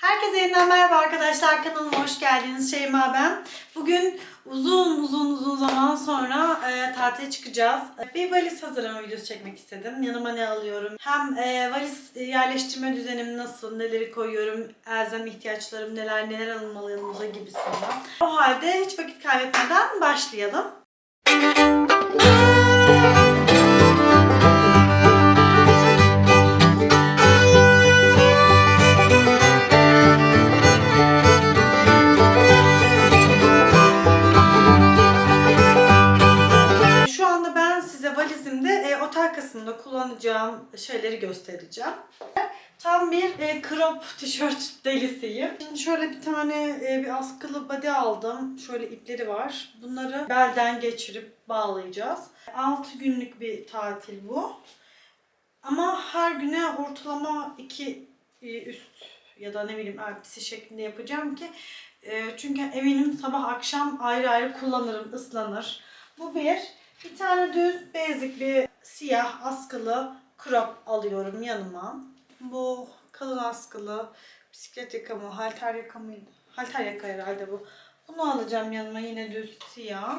Herkese yeniden merhaba arkadaşlar. Kanalıma hoş geldiniz. Şeyma ben. Bugün uzun uzun uzun zaman sonra e, tatile çıkacağız. Bir valiz hazırlama videosu çekmek istedim. Yanıma ne alıyorum? Hem e, valiz yerleştirme düzenim nasıl, neleri koyuyorum, elzem ihtiyaçlarım neler, neler alınmalı yanımıza gibisinden. O halde hiç vakit kaybetmeden başlayalım. Şu valizimde e, otel kısmında kullanacağım şeyleri göstereceğim. Tam bir e, crop tişört delisiyim. Şimdi şöyle bir tane e, bir askılı body aldım. Şöyle ipleri var. Bunları belden geçirip bağlayacağız. 6 günlük bir tatil bu. Ama her güne ortalama 2 üst ya da ne bileyim elbise şeklinde yapacağım ki e, çünkü eminim sabah akşam ayrı ayrı kullanırım, ıslanır. Bu bir. Bir tane düz basic bir siyah askılı crop alıyorum yanıma. Bu kalın askılı bisiklet yaka mı, halter yaka mıydı? Halter yaka herhalde bu. Bunu alacağım yanıma yine düz siyah.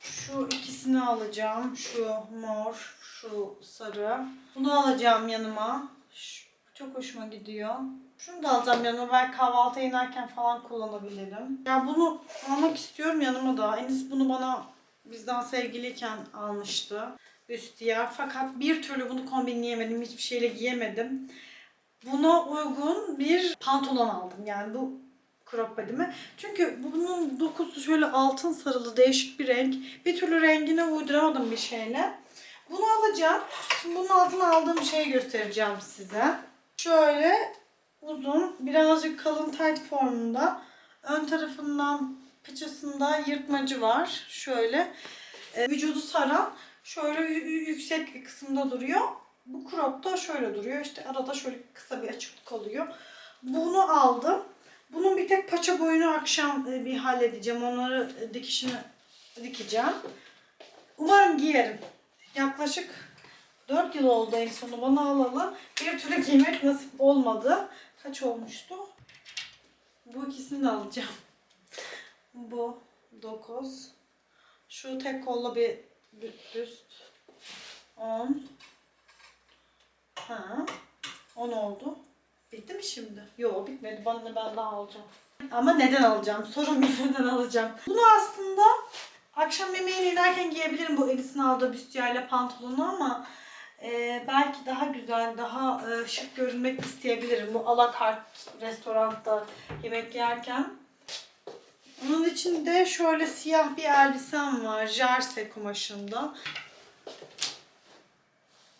Şu ikisini alacağım. Şu mor, şu sarı. Bunu alacağım yanıma. Şu, çok hoşuma gidiyor. Şunu da alacağım yanıma. Belki kahvaltıya inerken falan kullanabilirim. Ya bunu almak istiyorum yanıma da. Enis bunu bana bizden sevgiliyken almıştı. Üstiyer. Fakat bir türlü bunu kombinleyemedim. Hiçbir şeyle giyemedim. Buna uygun bir pantolon aldım. Yani bu crop body'me. Çünkü bunun dokusu şöyle altın sarılı değişik bir renk. Bir türlü rengine uyduramadım bir şeyle. Bunu alacağım. Şimdi bunun altına aldığım şeyi göstereceğim size. Şöyle uzun, birazcık kalın tight formunda. Ön tarafından paçasında yırtmacı var. Şöyle e, vücudu saran şöyle yüksek bir kısımda duruyor. Bu crop da şöyle duruyor. İşte arada şöyle kısa bir açıklık oluyor. Bunu aldım. Bunun bir tek paça boyunu akşam e, bir halledeceğim. Onları e, dikişini dikeceğim. Umarım giyerim. Yaklaşık 4 yıl oldu en sonu bana alalı. Bir türlü giymek nasip olmadı. Kaç olmuştu? Bu ikisini de alacağım. Bu 9. Şu tek kolla bir dü- üst. 10. Ha. 10 oldu. Bitti mi şimdi? Yok bitmedi. Bana ne ben daha alacağım. Ama neden alacağım? Sorun neden alacağım. Bunu aslında akşam yemeğine inerken giyebilirim bu Elis'in aldığı büstiyerle pantolonu ama e, belki daha güzel, daha e, şık görünmek isteyebilirim. Bu alakart restoranda yemek yerken. Onun içinde şöyle siyah bir elbisem var. Jersey kumaşında.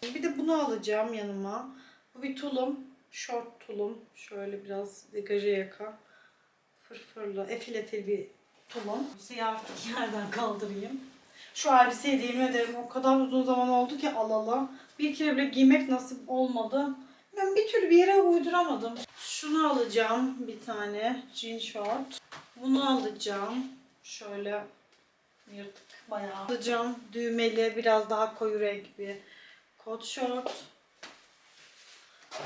Bir de bunu alacağım yanıma. Bu bir tulum. Short tulum. Şöyle biraz degaje yaka. Fırfırlı, efiletil bir tulum. Siyah yerden kaldırayım. Şu elbiseyi de yemin ederim o kadar uzun zaman oldu ki alalı. Bir kere bile giymek nasip olmadı. Ben bir türlü bir yere uyduramadım. Şunu alacağım bir tane. Jean short. Bunu alacağım. Şöyle yırtık bayağı. Alacağım düğmeli biraz daha koyu renk bir kot short.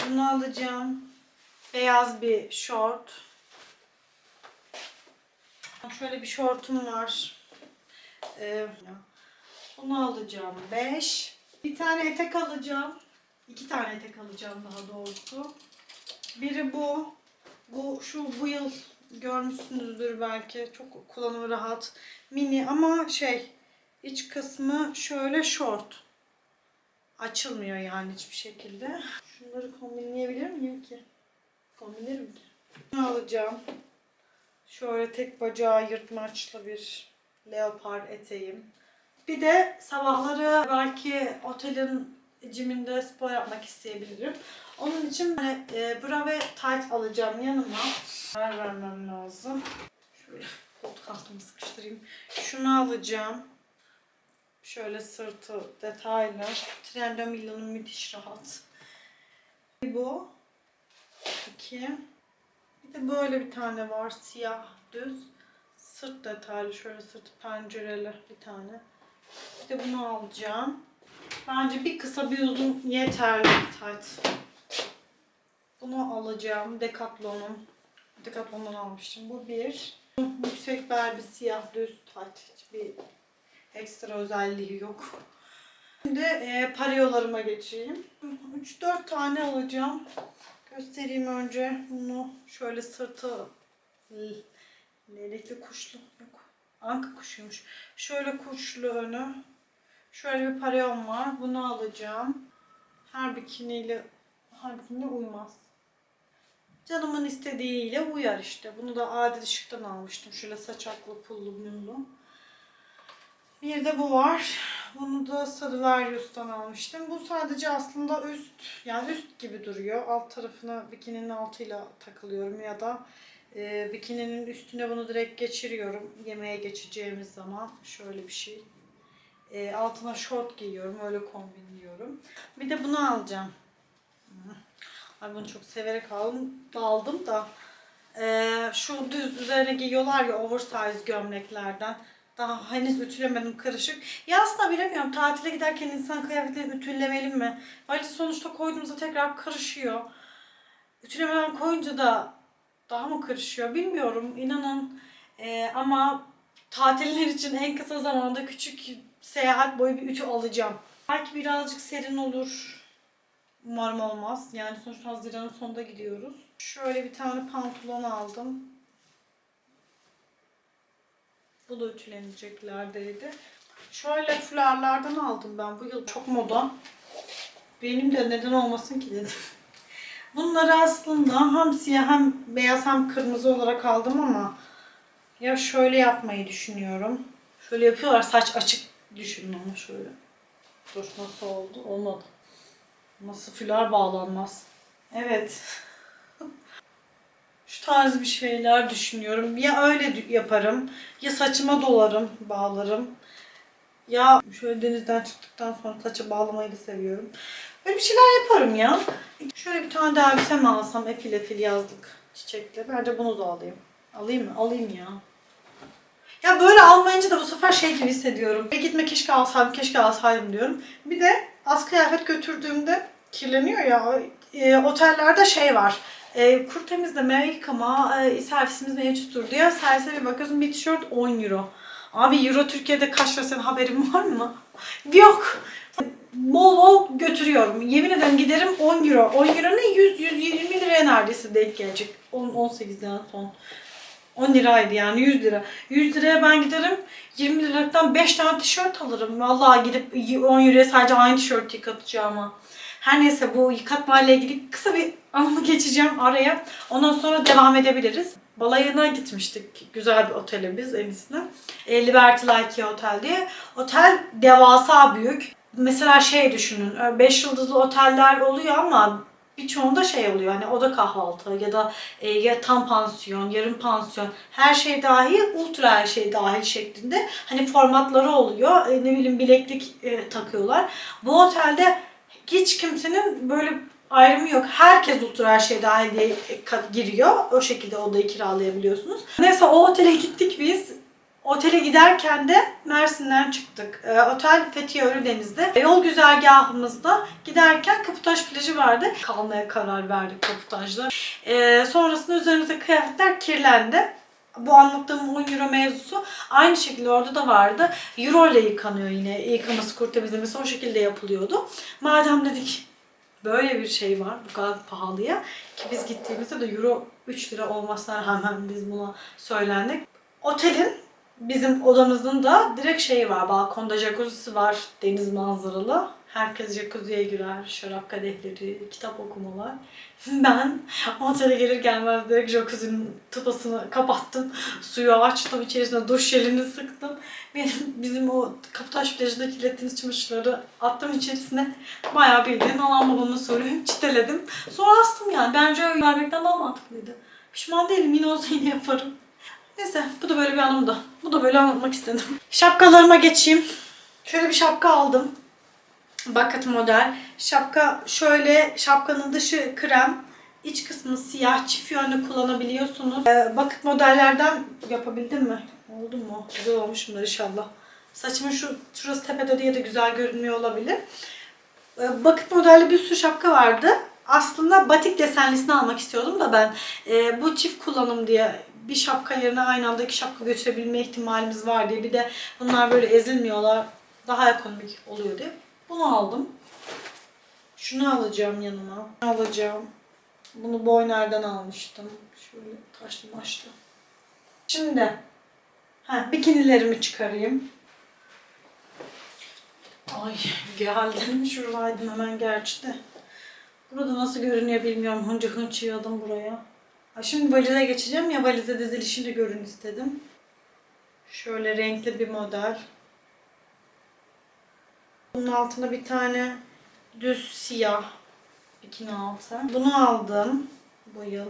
Bunu alacağım. Beyaz bir short. Şöyle bir şortum var. Ee, bunu alacağım. 5. Bir tane etek alacağım. İki tane etek alacağım daha doğrusu. Biri bu. Bu şu bu yıl görmüşsünüzdür belki. Çok kullanımı rahat. Mini ama şey iç kısmı şöyle short. Açılmıyor yani hiçbir şekilde. Şunları kombinleyebilir miyim ki? Kombinlerim ki. Bunu alacağım. Şöyle tek bacağı yırtmaçlı bir leopar eteğim. Bir de sabahları belki otelin ciminde spor yapmak isteyebilirim. Onun için hani, e, bra ve tight alacağım yanıma. Karar vermem lazım. Şöyle koltuk altımı sıkıştırayım. Şunu alacağım. Şöyle sırtı detaylı. Trendo Milano'nun müthiş rahat. Bu. İki. Bir de böyle bir tane var. Siyah düz. Sırt detaylı. Şöyle sırt pencereli bir tane. Bir de bunu alacağım. Bence bir kısa bir uzun yeterli tight. Bunu alacağım. Decathlon'un Decathlon'dan almıştım. Bu bir. Yüksek bel bir siyah düz taç. Hiçbir ekstra özelliği yok. Şimdi e, pareolarıma geçeyim. 3-4 tane alacağım. Göstereyim önce. Bunu şöyle sırtı lelekli kuşlu yok. Anka kuşuymuş. Şöyle kuşlu önü. Şöyle bir pareom var. Bunu alacağım. Her bikiniyle her bikiniyle uymaz. Canımın istediğiyle uyar işte. Bunu da adil ışıktan almıştım. Şöyle saçaklı pullu mumlu. Bir de bu var. Bunu da Stradivarius'tan almıştım. Bu sadece aslında üst, yani üst gibi duruyor. Alt tarafına bikininin altıyla takılıyorum ya da e, bikininin üstüne bunu direkt geçiriyorum. Yemeğe geçeceğimiz zaman şöyle bir şey. E, altına şort giyiyorum. Öyle kombinliyorum. Bir de bunu alacağım. Ay bunu çok severek aldım, aldım da e, şu düz üzerine giyiyorlar ya oversize gömleklerden. Daha henüz ütülemedim karışık. Ya aslında bilemiyorum tatile giderken insan kıyafetlerini ütülemeli mi? Valiz sonuçta koyduğumuzda tekrar karışıyor. Ütülemeden koyunca da daha mı karışıyor bilmiyorum inanın. Ee, ama tatiller için en kısa zamanda küçük seyahat boyu bir ütü alacağım. Belki birazcık serin olur. Umarım olmaz. Yani sonuçta Haziran'ın sonunda gidiyoruz. Şöyle bir tane pantolon aldım. Bu da ütüleniceklerdeydi. Şöyle fularlardan aldım ben. Bu yıl çok moda. Benim de neden olmasın ki dedim. Bunları aslında hem siyah hem beyaz hem kırmızı olarak aldım ama ya şöyle yapmayı düşünüyorum. Şöyle yapıyorlar saç açık düşünün ama şöyle. Dur nasıl oldu? Olmadı. Nasıl fular bağlanmaz? Evet. Şu tarz bir şeyler düşünüyorum. Ya öyle yaparım, ya saçıma dolarım, bağlarım. Ya şöyle denizden çıktıktan sonra saça bağlamayı da seviyorum. Böyle bir şeyler yaparım ya. Şöyle bir tane de elbise mi alsam efil efil yazlık çiçekle. Bence bunu da alayım. Alayım mı? Alayım ya. Ya böyle almayınca da bu sefer şey gibi hissediyorum. E gitme keşke alsaydım, keşke alsaydım diyorum. Bir de az kıyafet götürdüğümde kirleniyor ya. E, otellerde şey var. E, kur temizleme, yıkama e, servisimiz mevcuttur diyor. Servise bir bakıyorsun bir tişört 10 euro. Abi euro Türkiye'de kaç lira senin haberin var mı? Yok. Bol bol götürüyorum. Yemin ederim giderim 10 euro. 10 euro ne? 100, 120 liraya neredeyse denk gelecek. 10, 18'den son. 10 liraydı yani 100 lira. 100 liraya ben giderim 20 liradan 5 tane tişört alırım. Vallahi gidip 10 euroya sadece aynı tişört yıkatacağıma. Her neyse bu yıkatma ile ilgili kısa bir anımı geçeceğim araya. Ondan sonra devam edebiliriz. Balayına gitmiştik. Güzel bir otele biz Enis'le. E, Liberty Like Otel diye. Otel devasa büyük. Mesela şey düşünün. 5 yıldızlı oteller oluyor ama birçoğunda şey oluyor hani oda kahvaltı ya da e, ya tam pansiyon, yarım pansiyon her şey dahil, ultra her şey dahil şeklinde hani formatları oluyor. E, ne bileyim bileklik e, takıyorlar. Bu otelde hiç kimsenin böyle ayrımı yok. Herkes ultra her şey dahil diye ka- giriyor. O şekilde odayı kiralayabiliyorsunuz. Neyse o otele gittik biz. Otele giderken de Mersin'den çıktık. Ee, otel Fethiye Ölüdeniz'de. Yol güzergahımızda giderken Kaputaş plajı vardı. Kalmaya karar verdik Kaputaş'da. Ee, sonrasında üzerimizde kıyafetler kirlendi. Bu anlattığım 10 euro mevzusu aynı şekilde orada da vardı. Euro ile yıkanıyor yine. Yıkaması, kurt o şekilde yapılıyordu. Madem dedik böyle bir şey var bu kadar pahalıya ki biz gittiğimizde de euro 3 lira olmasına rağmen biz buna söylendik. Otelin bizim odamızın da direkt şeyi var. Balkonda jacuzzi var. Deniz manzaralı. Herkes jacuzziye girer. Şarap kadehleri, kitap okumalar. Ben otele gelir gelmez direkt jacuzzi'nin tıpasını kapattım. Suyu açtım. içerisine duş jelini sıktım. Benim, bizim o Kaputaş plajında kirlettiğimiz çamaşırları attım içerisine. Bayağı bildiğin anam babamın soruyu çiteledim. Sonra astım yani. Bence öyle vermekten daha mantıklıydı. Pişman değilim. Yine olsa yine yaparım. Neyse bu da böyle bir anımdı. Bu da böyle anlatmak istedim. Şapkalarıma geçeyim. Şöyle bir şapka aldım. Bucket model. Şapka şöyle şapkanın dışı krem. iç kısmı siyah çift yönlü kullanabiliyorsunuz. Ee, bucket modellerden yapabildim mi? Oldu mu? Güzel olmuşumdur inşallah. Saçımın şu şurası tepede diye de güzel görünmüyor olabilir. Ee, bucket modelli bir sürü şapka vardı. aslında batik desenlisini almak istiyordum da ben e, bu çift kullanım diye bir şapka yerine aynı anda iki şapka götürebilme ihtimalimiz var diye bir de bunlar böyle ezilmiyorlar daha ekonomik oluyor diye bunu aldım. Şunu alacağım yanıma. Alacağım. Bunu Boyner'den almıştım. Şöyle taşlı maçlı. Şimdi ha, bikinilerimi çıkarayım. Ay geldim. Şuradaydım hemen gerçi de. Burada nasıl görünüyor bilmiyorum. Hınca hınç yığdım buraya. Ha, şimdi valize geçeceğim ya valize dizilişini görün istedim. Şöyle renkli bir model. Bunun altına bir tane düz siyah bikini altı. Bunu aldım bu yıl.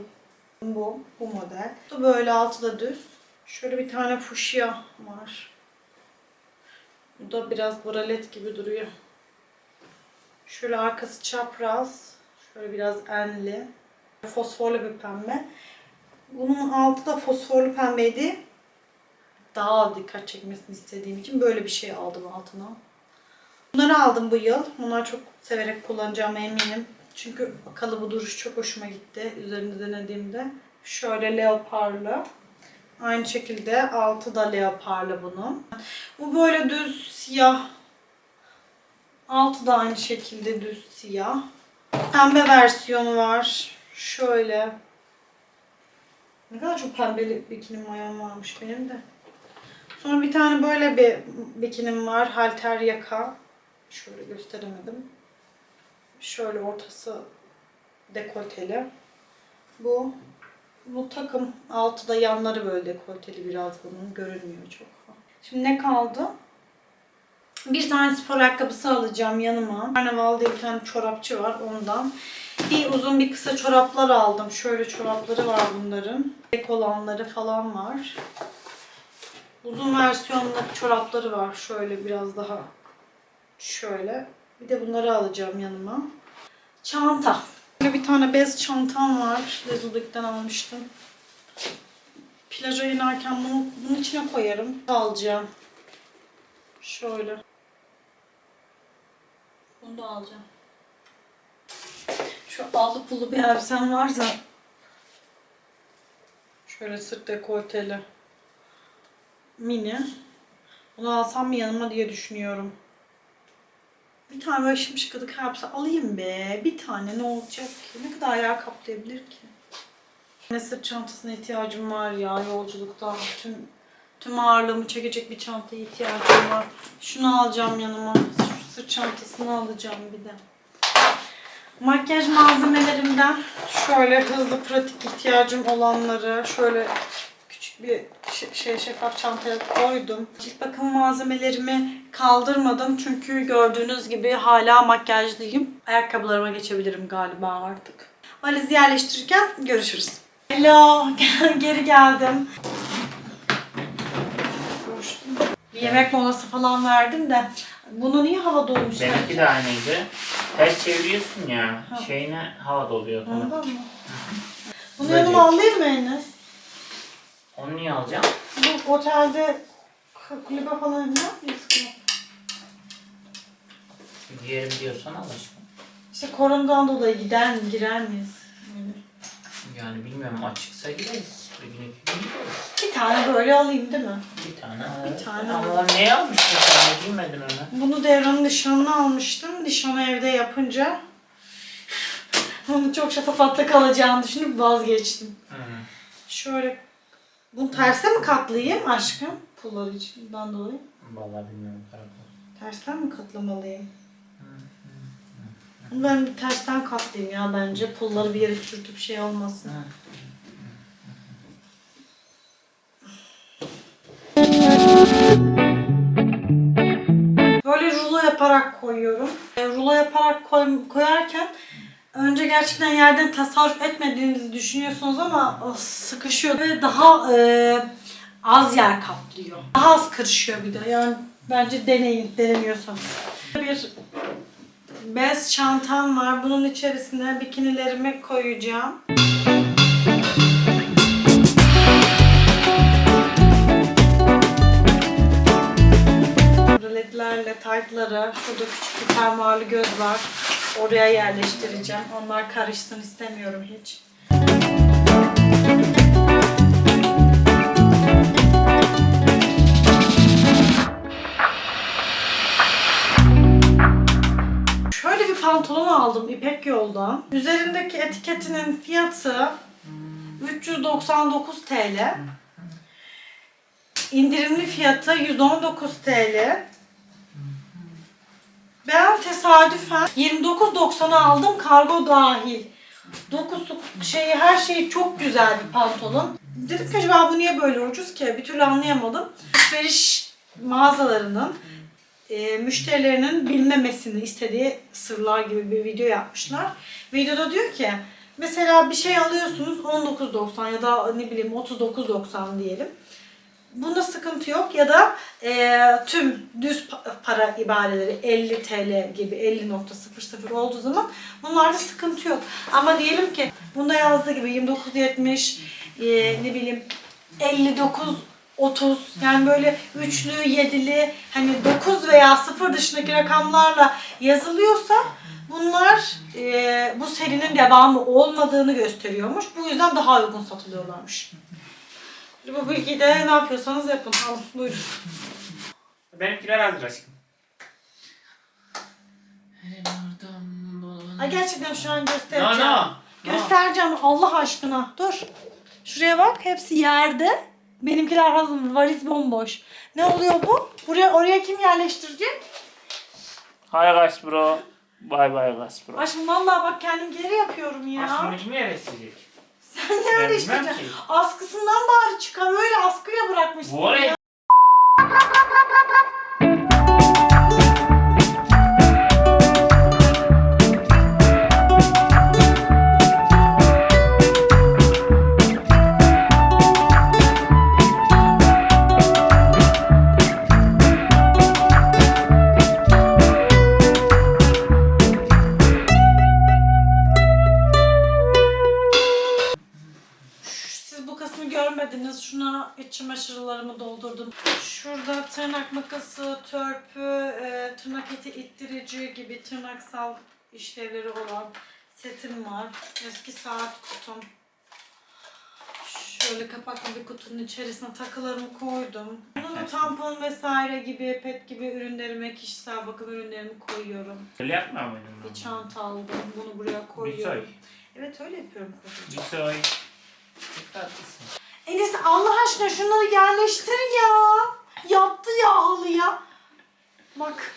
Bu, bu model. Bu böyle altı da düz. Şöyle bir tane fuşya var. Bu da biraz bralet gibi duruyor. Şöyle arkası çapraz. Şöyle biraz enli. Fosforlu bir pembe. Bunun altı da fosforlu pembeydi. Daha dikkat çekmesini istediğim için böyle bir şey aldım altına. Bunları aldım bu yıl. Bunları çok severek kullanacağıma eminim. Çünkü kalıbı duruş çok hoşuma gitti üzerinde denediğimde. Şöyle leoparlı. Aynı şekilde altı da leoparlı bunun. Bu böyle düz siyah. Altı da aynı şekilde düz siyah. Pembe versiyonu var. Şöyle. Ne kadar çok pembeli bikini mayom varmış benim de. Sonra bir tane böyle bir bikinim var. Halter yaka. Şöyle gösteremedim. Şöyle ortası dekolteli. Bu bu takım altı da yanları böyle dekolteli biraz bunun. Görünmüyor çok. Şimdi ne kaldı? Bir tane spor ayakkabısı alacağım yanıma. Karnaval diye bir tane çorapçı var ondan. Bir uzun bir kısa çoraplar aldım. Şöyle çorapları var bunların. Tek olanları falan var. Uzun versiyonlu çorapları var. Şöyle biraz daha şöyle. Bir de bunları alacağım yanıma. Çanta. Böyle bir tane bez çantam var. Lezudik'ten almıştım. Plaja inerken bunu bunun içine koyarım. Alacağım. Şöyle. Bunu da alacağım. Şu allı pullu bir elbisem varsa şöyle sırt dekolteli mini. Bunu alsam mı yanıma diye düşünüyorum. Bir tane böyle şımşıkıdık elbise alayım be. Bir tane ne olacak ki? Ne kadar yer kaplayabilir ki? Ne sırt çantasına ihtiyacım var ya yolculukta. Tüm tüm ağırlığımı çekecek bir çantaya ihtiyacım var. Şunu alacağım yanıma. Sırt çantasını alacağım bir de. Makyaj malzemelerimden şöyle hızlı pratik ihtiyacım olanları şöyle küçük bir şey şeffaf çantaya koydum. Cilt bakım malzemelerimi kaldırmadım çünkü gördüğünüz gibi hala makyajlıyım. Ayakkabılarıma geçebilirim galiba artık. Valizi yerleştirirken görüşürüz. Hello, geri geldim. Bir yemek molası falan verdim de bunu niye hava dolmuş? Benimki de aynıydı. Ters çeviriyorsun ya. Ha. Şeyine hava doluyor. Anladın mı? Bunu yanıma alayım mı Enes? Onu niye alacağım? Bu otelde kulübe falan ne yapıyorsun? Diğeri biliyorsan al aşkım. İşte koronadan dolayı gider mi, girer miyiz? Yani bilmiyorum açıksa gideriz. Bir gün iki gün gideriz. Bir tane böyle alayım değil mi? Bir tane. Bir tane. Ama neye almıştın sen? Giymedin onu. Bunu Devran'ın nişanına almıştım. Nişanı evde yapınca onu çok şatafatlı kalacağını düşünüp vazgeçtim. Hı. Şöyle bunu terse mi katlayayım aşkım? Pullar içinden dolayı. Vallahi bilmiyorum. Tersten mi katlamalıyım? Bunu ben bir tersten katlayayım ya bence. Pulları bir yere sürtüp şey olmasın. Hı. Böyle rulo yaparak koyuyorum. E, rulo yaparak koy- koyarken önce gerçekten yerden tasarruf etmediğinizi düşünüyorsunuz ama sıkışıyor ve daha e, az yer kaplıyor. Daha az kırışıyor bir de. Yani bence deneyin, denemiyorsanız. Bir bez çantam var. Bunun içerisine bikinilerimi koyacağım. Ruletlerle taytları, şurada küçük bir fermuarlı göz var. Oraya yerleştireceğim. Onlar karışsın istemiyorum hiç. Şöyle bir pantolon aldım İpek Yol'dan. Üzerindeki etiketinin fiyatı 399 TL. İndirimli fiyatı 119 TL. Ben tesadüfen 29.90'a aldım kargo dahil. Dokusu şeyi her şeyi çok güzel bir pantolon. Dedim ki acaba bu niye böyle ucuz ki? Bir türlü anlayamadım. Alışveriş mağazalarının e, müşterilerinin bilmemesini istediği sırlar gibi bir video yapmışlar. Videoda diyor ki mesela bir şey alıyorsunuz 19.90 ya da ne bileyim 39.90 diyelim. Bunda sıkıntı yok ya da e, tüm düz pa- para ibareleri 50 TL gibi 50.00 olduğu zaman bunlarda sıkıntı yok. Ama diyelim ki bunda yazdığı gibi 29.70 e, ne bileyim 59 30 yani böyle üçlü, yedili hani 9 veya 0 dışındaki rakamlarla yazılıyorsa bunlar e, bu serinin devamı olmadığını gösteriyormuş. Bu yüzden daha uygun satılıyorlarmış. Bu bilgiyi de ne yapıyorsanız yapın. Alın buyurun. Benimkiler hazır aşkım. Ay gerçekten şu an göstereceğim. no. no. Göstereceğim Allah aşkına. Dur. Şuraya bak hepsi yerde. Benimkiler hazır. Valiz bomboş. Ne oluyor bu? Buraya oraya kim yerleştirecek? Hi guys bro. Bye bye guys bro. Aşkım vallahi bak kendim geri yapıyorum ya. Aşkım kim yerleştirecek? Sen Ben bilmem yerleştireceksin. ki. Askısından bari çıkar. Öyle askıya bırakmışsın. Bu oraya tırnaksal işlevleri olan setim var. Eski saat kutum. Şöyle kapaklı bir kutunun içerisine takılarımı koydum. Bunun tampon vesaire gibi, pet gibi ürünlerime, kişisel bakım ürünlerimi koyuyorum. Öyle yapmıyor muydun? Bir çanta aldım. Bunu buraya koyuyorum. Evet öyle yapıyorum. kocacığım. Bir soy. Çok tatlısın. Enes Allah aşkına şunları yerleştir ya. Yattı ya halıya. Bak.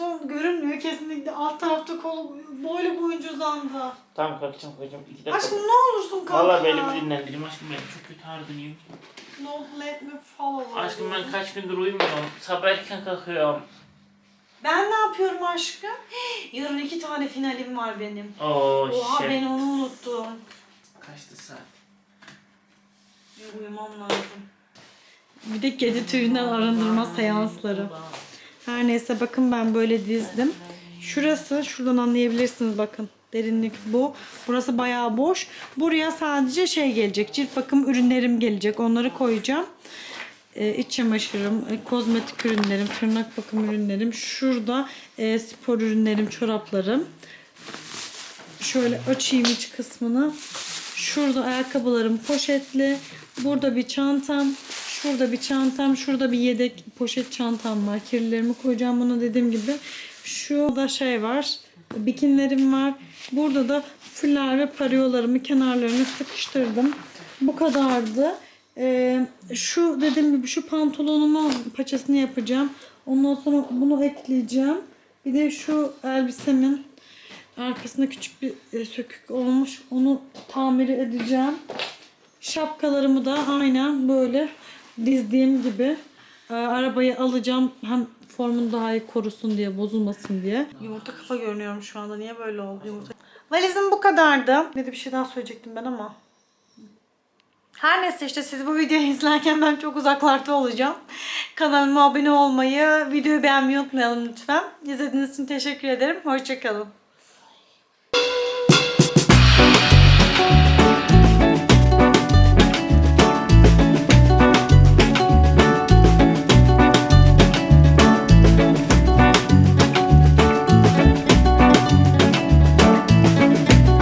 Son görünmüyor kesinlikle. Alt tarafta kolu boylu boyunca uzandı. Tamam kalkacağım kalkacağım. İki dakika. Aşkım ne olursun kalk Valla belimi dinlendireyim aşkım benim çok kötü ağrıdınıyım. No let me follow. Aşkım ben kaç gündür uyumuyorum. Sabah erken kalkıyorum. Ben ne yapıyorum aşkım? Yarın iki tane finalim var benim. Oo Oha shit. ben onu unuttum. Kaçtı saat? Uyumam lazım. Bir de kedi tüyünden arındırma seansları. Her neyse bakın ben böyle dizdim. Şurası şuradan anlayabilirsiniz bakın. Derinlik bu. Burası bayağı boş. Buraya sadece şey gelecek. Cilt bakım ürünlerim gelecek. Onları koyacağım. Ee, iç çamaşırım, e, kozmetik ürünlerim, tırnak bakım ürünlerim. Şurada e, spor ürünlerim, çoraplarım. Şöyle açayım iç kısmını. Şurada ayakkabılarım poşetli. Burada bir çantam. Şurada bir çantam. Şurada bir yedek poşet çantam var. Kirlilerimi koyacağım bunu dediğim gibi. Şurada şey var. Bikinilerim var. Burada da fuller ve pariolarımı kenarlarına sıkıştırdım. Bu kadardı. Ee, şu dediğim gibi şu pantolonumu paçasını yapacağım. Ondan sonra bunu ekleyeceğim. Bir de şu elbisemin Arkasında küçük bir e, sökük olmuş. Onu tamir edeceğim. Şapkalarımı da aynen böyle dizdiğim gibi e, arabayı alacağım. Hem formunu daha iyi korusun diye, bozulmasın diye. Yumurta kafa görünüyorum şu anda. Niye böyle oldu yumurta? Valizim bu kadardı. Ne de bir şey daha söyleyecektim ben ama. Her neyse işte siz bu videoyu izlerken ben çok uzaklarda olacağım. Kanalıma abone olmayı, videoyu beğenmeyi unutmayalım lütfen. İzlediğiniz için teşekkür ederim. Hoşçakalın.